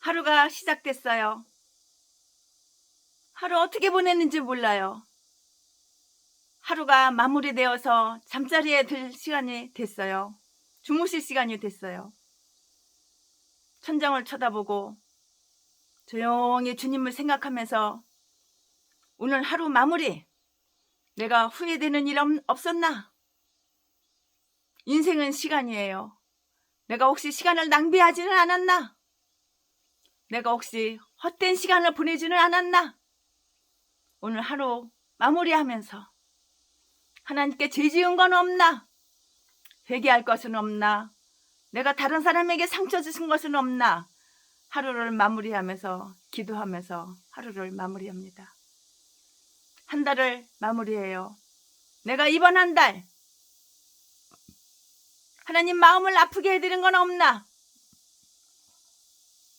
하루가 시작됐어요. 하루 어떻게 보냈는지 몰라요. 하루가 마무리되어서 잠자리에 들 시간이 됐어요. 주무실 시간이 됐어요. 천장을 쳐다보고 조용히 주님을 생각하면서 오늘 하루 마무리 내가 후회되는 일 없- 없었나? 인생은 시간이에요. 내가 혹시 시간을 낭비하지는 않았나? 내가 혹시 헛된 시간을 보내지는 않았나? 오늘 하루 마무리하면서 하나님께 죄 지은 건 없나? 회개할 것은 없나? 내가 다른 사람에게 상처 주신 것은 없나? 하루를 마무리하면서 기도하면서 하루를 마무리합니다. 한 달을 마무리해요. 내가 이번 한 달 하나님 마음을 아프게 해드린 건 없나?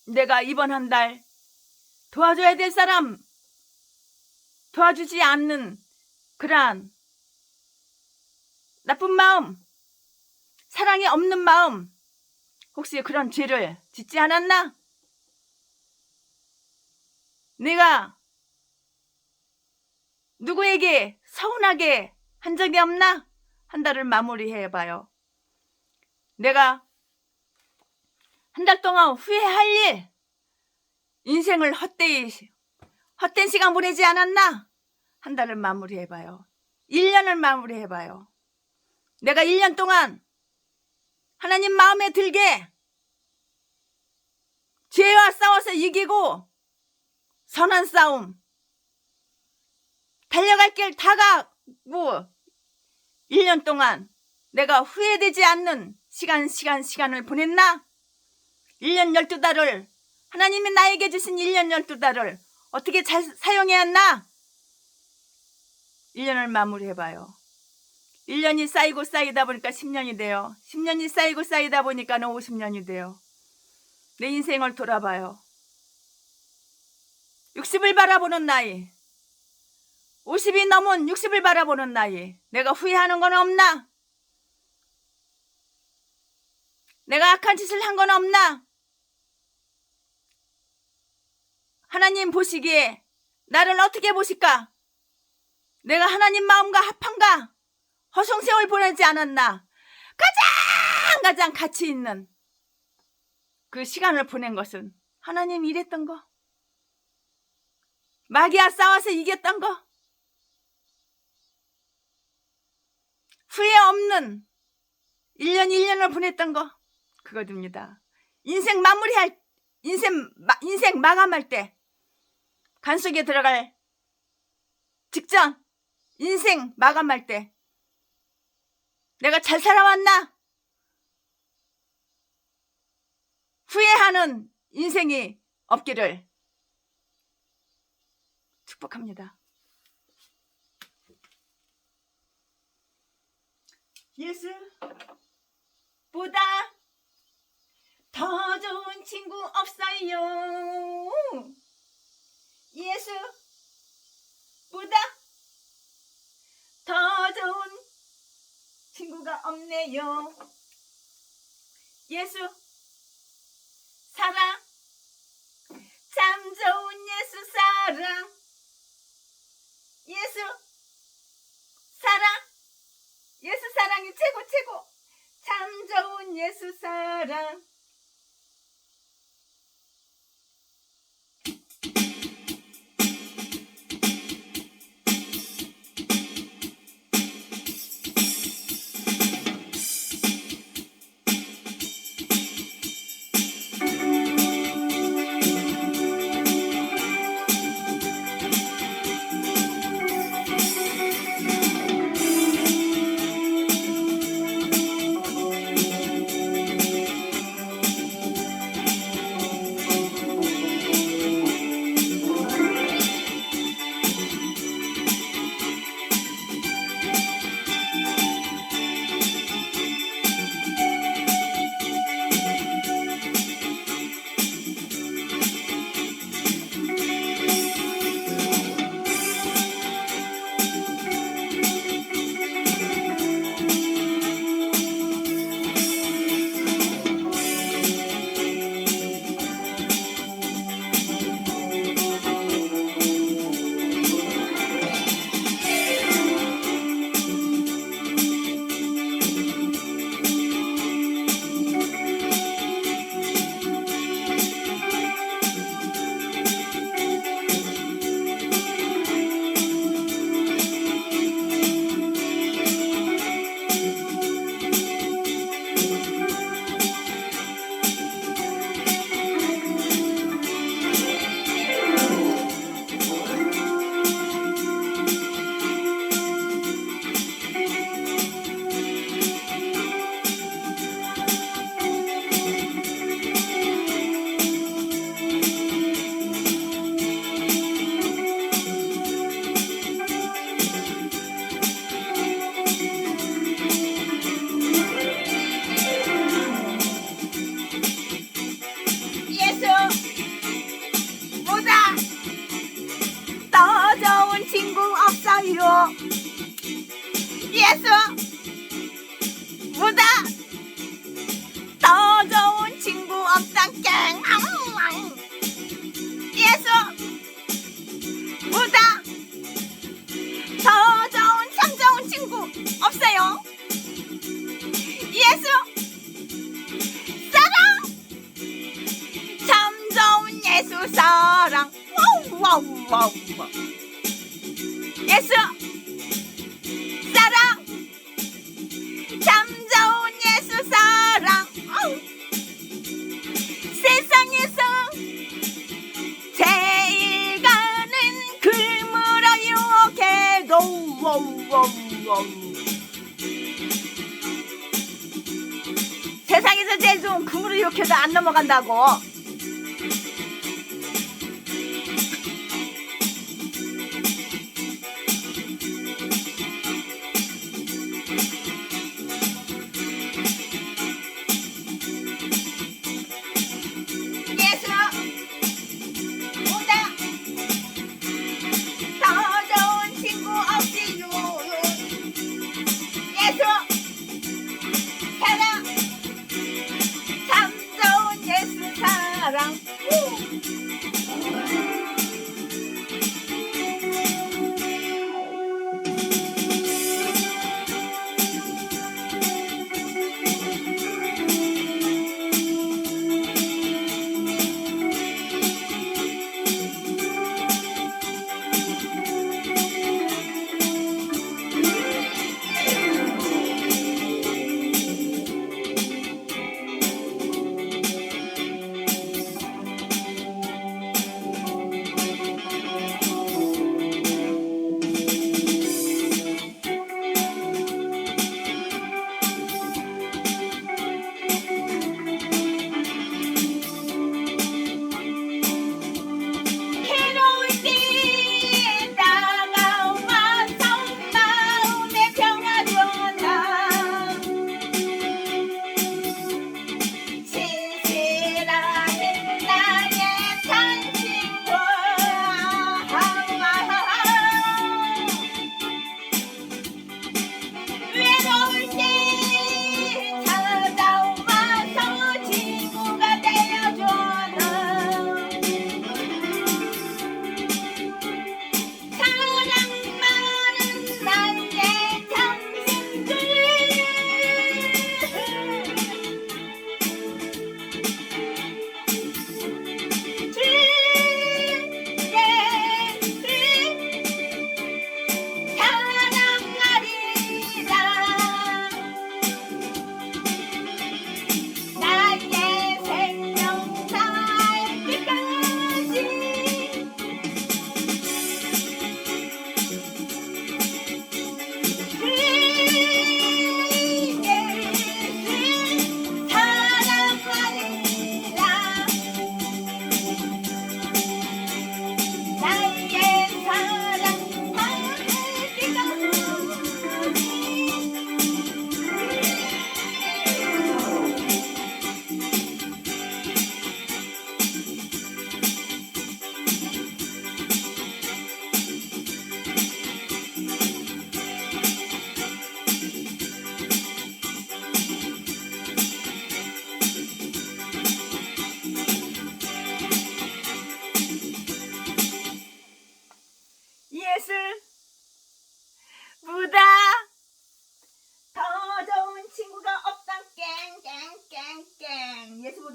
내가 이번 한 달 도와줘야 될 사람 도와주지 않는 그러한 나쁜 마음, 사랑이 없는 마음, 혹시 그런 죄를 짓지 않았나? 내가 누구에게 서운하게 한 적이 없나? 한 달을 마무리해봐요. 내가 한 달 동안 후회할 일, 인생을 헛되이, 헛된 시간 보내지 않았나? 한 달을 마무리해봐요. 1년을 마무리해봐요. 내가 1년 동안 하나님 마음에 들게 죄와 싸워서 이기고 선한 싸움 달려갈 길 다 가고 1년 동안 내가 후회되지 않는 시간 시간 시간을 보냈나? 1년 12달을 하나님이 나에게 주신 1년 12달을 어떻게 잘 사용해야 했나? 1년을 마무리해봐요. 1년이 쌓이고 쌓이다 보니까 10년이 돼요. 10년이 쌓이고 쌓이다 보니까는 50년이 돼요. 내 인생을 돌아봐요. 60을 바라보는 나이. 50이 넘은 60을 바라보는 나이. 내가 후회하는 건 없나? 내가 악한 짓을 한 건 없나? 하나님 보시기에 나를 어떻게 보실까? 내가 하나님 마음과 합한가? 허송세월 보내지 않았나? 가장 가장 가치 있는 그 시간을 보낸 것은 하나님 일했던 거. 마귀와 싸워서 이겼던 거. 후회 없는 1년 1년을 보냈던 거. 그거입니다. 인생 마무리할, 인생, 마, 인생 마감할 때, 간 속에 들어갈 직전, 인생 마감할 때, 내가 잘 살아왔나? 후회하는 인생이 없기를 축복합니다. 예수보다 더 좋은 친구 없어요. 예수보다 더 좋은 친구가 없네요. 예수 사랑. 참 좋은 예수 사랑. 예수 사랑. 예수 사랑이 최고 최고. 참 좋은 예수 사랑 안 넘어간다고 Thank you.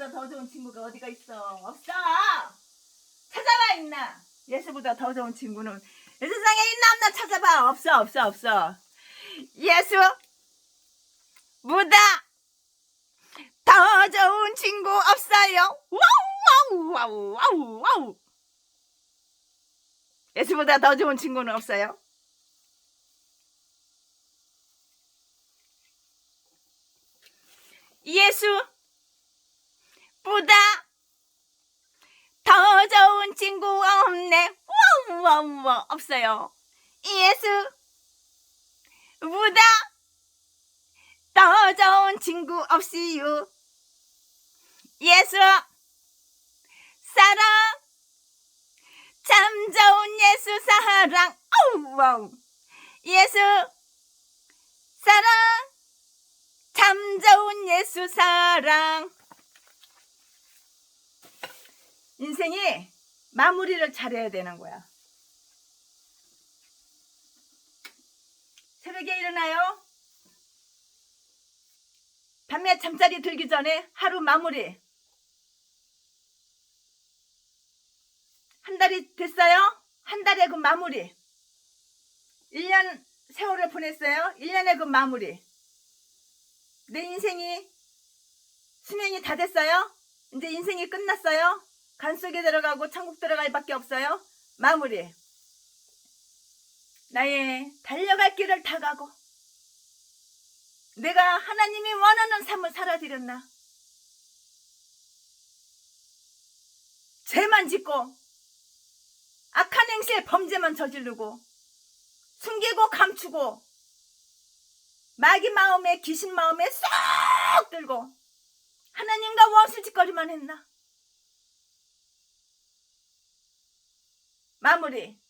예수보다 더 좋은 친구가 어디가 있어? 없어. 찾아봐 있나. 예수보다 더 좋은 친구는 이 세상에 있나 없나 찾아봐. 없어 없어 없어. 예수 보다 더 좋은 친구 없어요. 와우 와우 와우 와우 와우. 예수보다 더 좋은 친구는 없어요? 예수 보다 더 좋은 친구 없네. 와우, 와우, 와우, 없어요. 예수보다 더 좋은 친구 없이요. 예수, 사랑, 참 좋은 예수 사랑. 와우. 예수 사랑 참 좋은 예수 사랑 인생이 마무리를 잘해야 되는 거야 새벽에 일어나요 밤에 잠자리 들기 전에 하루 마무리 한 달이 됐어요? 한 달의 그 마무리 1년 세월을 보냈어요. 1년의 그 마무리. 내 인생이 수명이 다 됐어요. 이제 인생이 끝났어요. 간 속에 들어가고 천국 들어갈 밖에 없어요. 마무리. 나의 달려갈 길을 다 가고 내가 하나님이 원하는 삶을 살아드렸나? 죄만 짓고 악한 행실 범죄만 저지르고 숨기고 감추고 마귀 마음에 귀신 마음에 쏙 들고 하나님과 원수짓거리만 했나? 마무리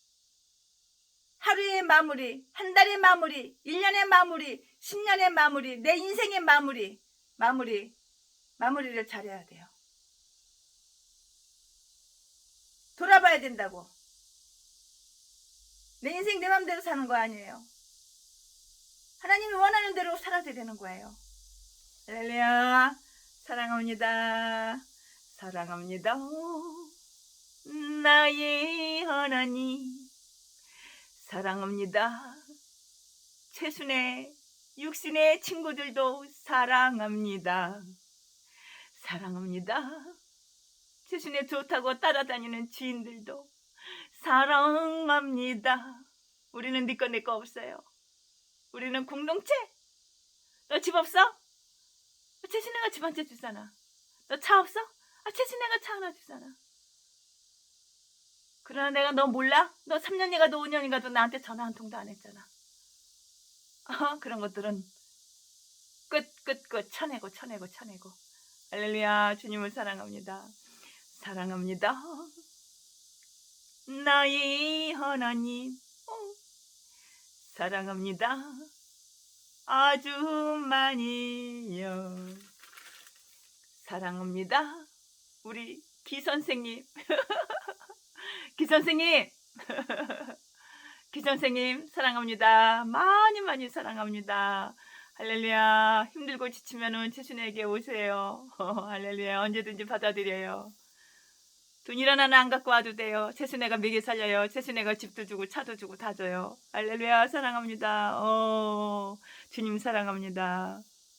하루의 마무리 한 달의 마무리 1년의 마무리 10년의 마무리 내 인생의 마무리 마무리 마무리를 잘해야 돼요 돌아봐야 된다고 내 인생 내 맘대로 사는 거 아니에요. 하나님이 원하는 대로 살아야 되는 거예요. 할렐루야. 사랑합니다. 사랑합니다. 나의 하나님. 사랑합니다. 최순의 육신의 친구들도 사랑합니다. 사랑합니다. 최순의 좋다고 따라다니는 지인들도 사랑합니다. 우리는 니꺼 내거 없어요. 우리는 공동체. 너 집 없어? 최신애가 집 한 채 주잖아. 너 차 없어? 아, 최신애가 차 하나 주잖아. 그러나 내가 너 몰라? 너 3년이 가도 5년이 가도 나한테 전화 한 통도 안 했잖아. 어, 그런 것들은 끝, 끝, 끝. 쳐내고, 쳐내고, 쳐내고. 할렐루야. 주님을 사랑합니다. 사랑합니다. 나의 하나님 어, 사랑합니다. 아주 많이요. 사랑합니다. 우리 기 선생님. 기 선생님. 기 선생님 사랑합니다. 많이 많이 사랑합니다. 할렐루야. 힘들고 지치면은 최순에게 오세요. 할렐루야. 언제든지 받아들여요. 돈이란 하나 안 갖고 와도 돼요. 최순애가 먹여 살려요. 최순애가 집도 주고 차도 주고 다 줘요. 할렐루야 사랑합니다. 어, 주님 사랑합니다.